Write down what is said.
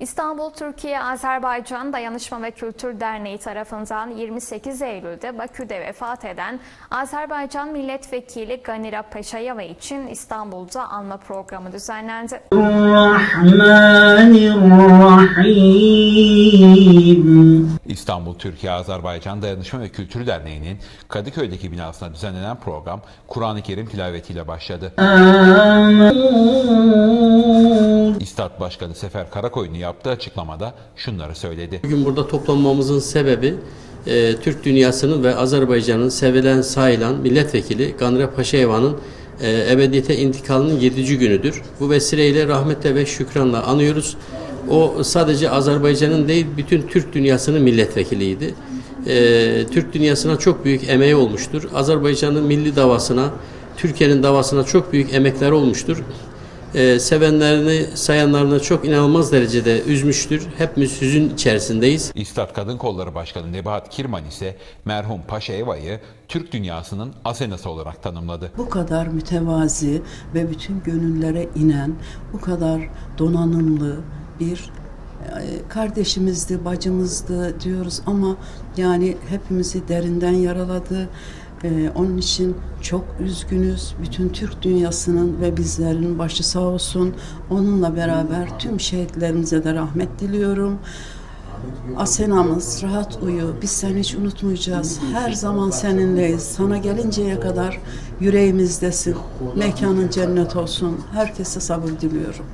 İstanbul Türkiye Azerbaycan Dayanışma ve Kültür Derneği tarafından 28 Eylül'de Bakü'de vefat eden Azerbaycan Milletvekili Ganira Paşayeva için İstanbul'da anma programı düzenlendi. İstanbul Türkiye Azerbaycan Dayanışma ve Kültür Derneği'nin Kadıköy'deki binasına düzenlenen program Kur'an-ı Kerim tilavetiyle başladı. İstat Başkanı Sefer Karakoyun'un yaptığı açıklamada şunları söyledi. Bugün burada toplanmamızın sebebi e, Türk dünyasının ve Azerbaycan'ın sevilen sayılan milletvekili Ganre Paşayevan'ın e, ebediyete intikalının 7. günüdür. Bu vesileyle rahmetle ve şükranla anıyoruz. O sadece Azerbaycan'ın değil bütün Türk dünyasının milletvekiliydi. E, Türk dünyasına çok büyük emeği olmuştur. Azerbaycan'ın milli davasına, Türkiye'nin davasına çok büyük emekler olmuştur. Ee, sevenlerini, sayanlarını çok inanılmaz derecede üzmüştür. Hepimiz hüzün içerisindeyiz. İstat Kadın Kolları Başkanı Nebahat Kirman ise merhum Paşa Eva'yı Türk dünyasının asenası olarak tanımladı. bu kadar mütevazi ve bütün gönüllere inen, bu kadar donanımlı bir e, kardeşimizdi, bacımızdı diyoruz ama yani hepimizi derinden yaraladı. E, onun için çok üzgünüz. Bütün Türk dünyasının ve bizlerin başı sağ olsun. Onunla beraber tüm şehitlerimize de rahmet diliyorum. Asenamız rahat uyu. Biz seni hiç unutmayacağız. Her zaman seninleyiz. Sana gelinceye kadar yüreğimizdesin. Mekanın cennet olsun. Herkese sabır diliyorum.